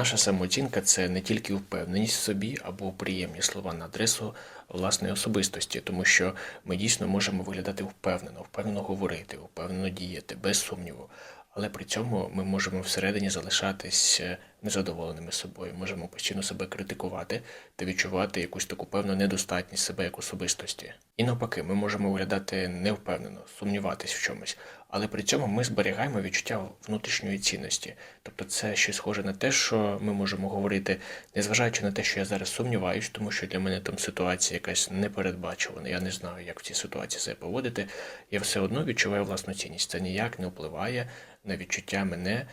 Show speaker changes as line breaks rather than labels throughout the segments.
Наша самооцінка це не тільки впевненість в собі або приємні слова на адресу власної особистості, тому що ми дійсно можемо виглядати впевнено, впевнено говорити, впевнено діяти, без сумніву. Але при цьому ми можемо всередині залишатись е, незадоволеними собою, можемо постійно себе критикувати та відчувати якусь таку певну недостатність себе як особистості. І навпаки, ми можемо виглядати невпевнено, сумніватись в чомусь, але при цьому ми зберігаємо відчуття внутрішньої цінності. Тобто це щось схоже на те, що ми можемо говорити, незважаючи на те, що я зараз сумніваюсь, тому що для мене там ситуація якась непередбачувана, я не знаю, як в цій ситуації себе поводити, я все одно відчуваю власну цінність. Це ніяк не впливає на відчуття мене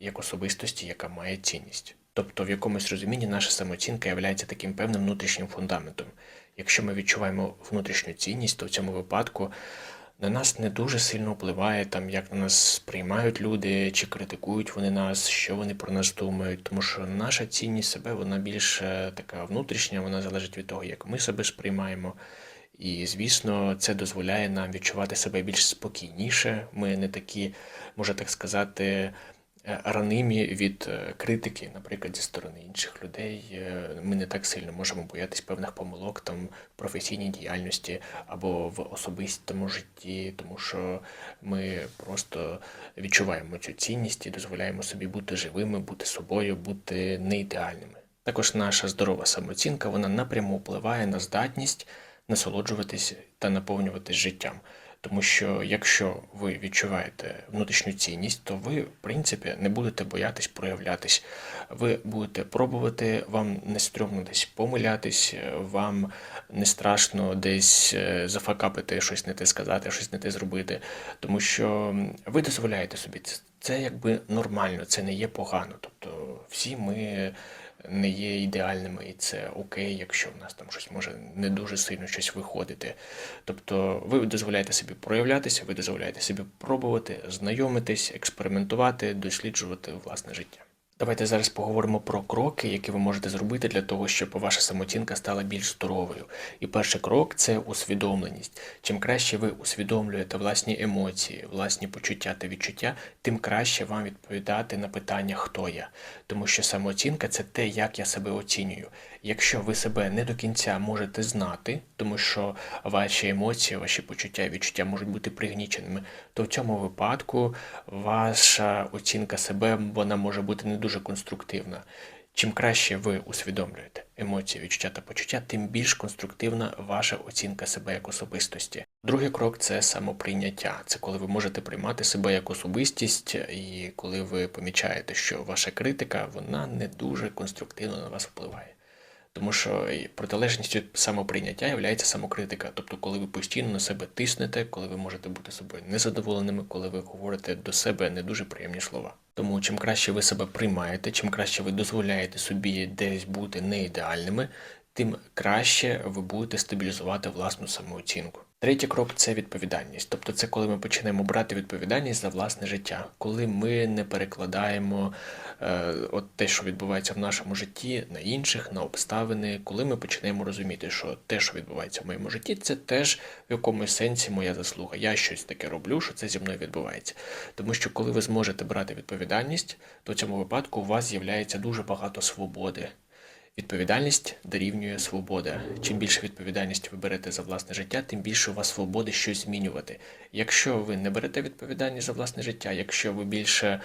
як особистості, яка має цінність. Тобто, в якомусь розумінні наша самооцінка є таким певним внутрішнім фундаментом. Якщо ми відчуваємо внутрішню цінність, то в цьому випадку на нас не дуже сильно впливає, там, як на нас сприймають люди, чи критикують вони нас, що вони про нас думають. Тому що наша цінність себе вона більш е, така внутрішня, вона залежить від того, як ми себе сприймаємо. І, звісно, це дозволяє нам відчувати себе більш спокійніше. Ми не такі, можна так сказати, ранимі від е, критики, наприклад, зі сторони інших людей. Е, Ми не так сильно можемо боятись певних помилок там в професійній діяльності або в особистому житті, тому що ми просто відчуваємо цю цінність і дозволяємо собі бути живими, бути собою, бути не ідеальними. Також наша здорова самооцінка вона напряму впливає на здатність насолоджуватись та наповнюватись життям. Тому що якщо ви відчуваєте внутрішню цінність, то ви, в принципі, не будете боятись проявлятись. Ви будете пробувати, вам не стрьомно десь помилятись, вам не страшно десь е, зафакапити, щось не те сказати, щось не те зробити. Тому що ви дозволяєте собі це. Це якби нормально, це не є погано. Тобто всі ми не є ідеальними, і це окей, якщо в нас там щось може не дуже сильно щось виходити. Тобто ви дозволяєте собі проявлятися, ви дозволяєте собі пробувати, знайомитись, експериментувати, досліджувати власне життя. Давайте зараз поговоримо про кроки, які ви можете зробити для того, щоб ваша самооцінка стала більш здоровою. І перший крок це усвідомленість. Чим краще ви усвідомлюєте власні емоції, власні почуття та відчуття, тим краще вам відповідати на питання, хто я. Тому що самооцінка це те, як я себе оцінюю. Якщо ви себе не до кінця можете знати, тому що ваші емоції, ваші почуття і відчуття можуть бути пригніченими, то в цьому випадку ваша оцінка себе вона може бути не дуже конструктивна. Чим краще ви усвідомлюєте емоції, відчуття та почуття, тим більш конструктивна ваша оцінка себе як особистості. Другий крок це самоприйняття. Це коли ви можете приймати себе як особистість, і коли ви помічаєте, що ваша критика вона не дуже конструктивно на вас впливає. Тому що протилежністю самоприйняття є самокритика. Тобто, коли ви постійно на себе тиснете, коли ви можете бути собою незадоволеними, коли ви говорите до себе не дуже приємні слова. Тому чим краще ви себе приймаєте, чим краще ви дозволяєте собі десь бути не ідеальними, тим краще ви будете стабілізувати власну самооцінку. Третій крок це відповідальність. Тобто, це коли ми починаємо брати відповідальність за власне життя, коли ми не перекладаємо е, от те, що відбувається в нашому житті, на інших, на обставини, коли ми починаємо розуміти, що те, що відбувається в моєму житті, це теж в якомусь сенсі моя заслуга. Я щось таке роблю, що це зі мною відбувається. Тому що коли ви зможете брати відповідальність, то в цьому випадку у вас з'являється дуже багато свободи. Відповідальність дорівнює свобода. Чим більше відповідальності ви берете за власне життя, тим більше у вас свободи щось змінювати. Якщо ви не берете відповідальність за власне життя, якщо ви більше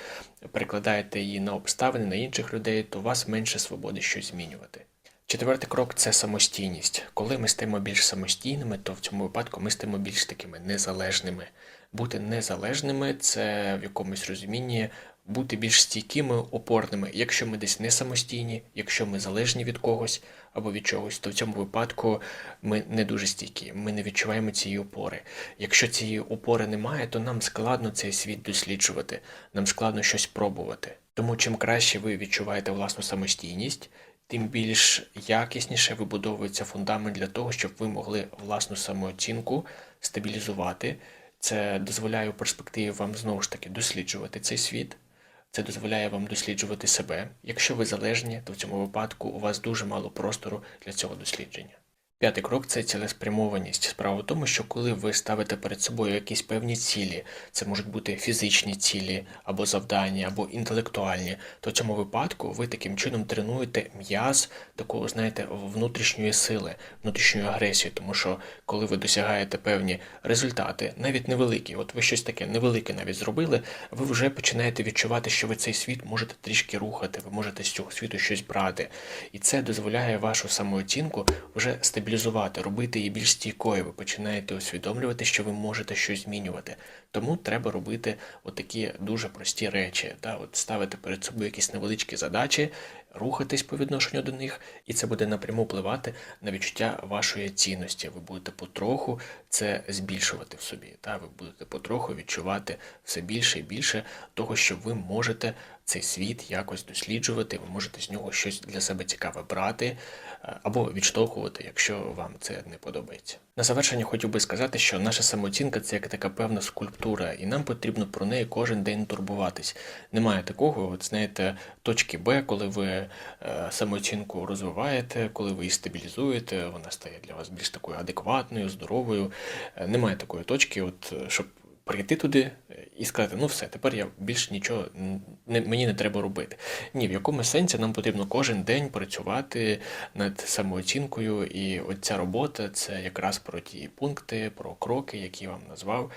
перекладаєте її на обставини, на інших людей, то у вас менше свободи щось змінювати. Четвертий крок це самостійність. Коли ми стаємо більш самостійними, то в цьому випадку ми стаємо більш такими незалежними. Бути незалежними це в якомусь розумінні бути більш стійкими, опорними. Якщо ми десь не самостійні, якщо ми залежні від когось або від чогось, то в цьому випадку ми не дуже стійкі, ми не відчуваємо цієї опори. Якщо цієї опори немає, то нам складно цей світ досліджувати, нам складно щось пробувати. Тому чим краще ви відчуваєте власну самостійність, тим більш якісніше вибудовується фундамент для того, щоб ви могли власну самооцінку стабілізувати. Це дозволяє у перспективі вам знову ж таки досліджувати цей світ. Це дозволяє вам досліджувати себе. Якщо ви залежні, то в цьому випадку у вас дуже мало простору для цього дослідження. П'ятий крок це цілеспрямованість. Справа в тому, що коли ви ставите перед собою якісь певні цілі, це можуть бути фізичні цілі, або завдання, або інтелектуальні, то в цьому випадку ви таким чином тренуєте м'яз такого, знаєте, внутрішньої сили, внутрішньої агресії, тому що коли ви досягаєте певні результати, навіть невеликі, от ви щось таке невелике навіть зробили, ви вже починаєте відчувати, що ви цей світ можете трішки рухати, ви можете з цього світу щось брати. І це дозволяє вашу самооцінку вже стабілізувати, робити її більш стійкою. Ви починаєте усвідомлювати, що ви можете щось змінювати. Тому треба робити отакі дуже прості речі. та От ставити перед собою якісь невеличкі задачі, рухатись по відношенню до них, і це буде напряму впливати на відчуття вашої цінності. Ви будете потроху це збільшувати в собі. Та? Ви будете потроху відчувати все більше і більше того, що ви можете цей світ якось досліджувати, ви можете з нього щось для себе цікаве брати е, або відштовхувати, якщо вам це не подобається. На завершення хотів би сказати, що наша самооцінка це як така певна скульптура, і нам потрібно про неї кожен день турбуватись. Немає такого, от знаєте, точки Б, коли ви е, самооцінку розвиваєте, коли ви її стабілізуєте, вона стає для вас більш такою адекватною, здоровою. Е, Немає такої точки, от щоб прийти туди і сказати, ну все, тепер я більш нічого не, мені не треба робити. Ні, в якому сенсі нам потрібно кожен день працювати над самооцінкою, і ця робота це якраз про ті пункти, про кроки, які я вам назвав.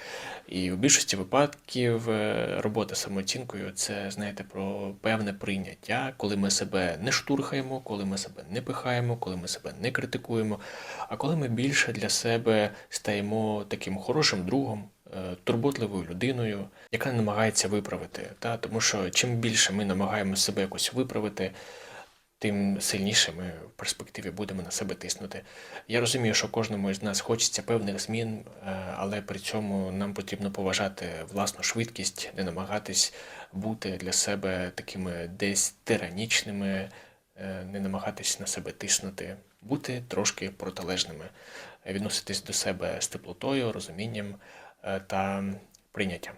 І в більшості випадків е, робота самооцінкою це, знаєте, про певне прийняття, коли ми себе не штурхаємо, коли ми себе не пихаємо, коли ми себе не критикуємо, а коли ми більше для себе стаємо таким хорошим другом, турботливою людиною, яка намагається виправити. Та? Тому що чим більше ми намагаємося себе якось виправити, тим сильніше ми в перспективі будемо на себе тиснути. Я розумію, що кожному із нас хочеться певних змін, е, але при цьому нам потрібно поважати власну швидкість, не намагатись бути для себе такими десь тиранічними, е, не намагатись на себе тиснути, бути трошки протилежними, е, відноситись до себе з теплотою, розумінням е, та прийняттям.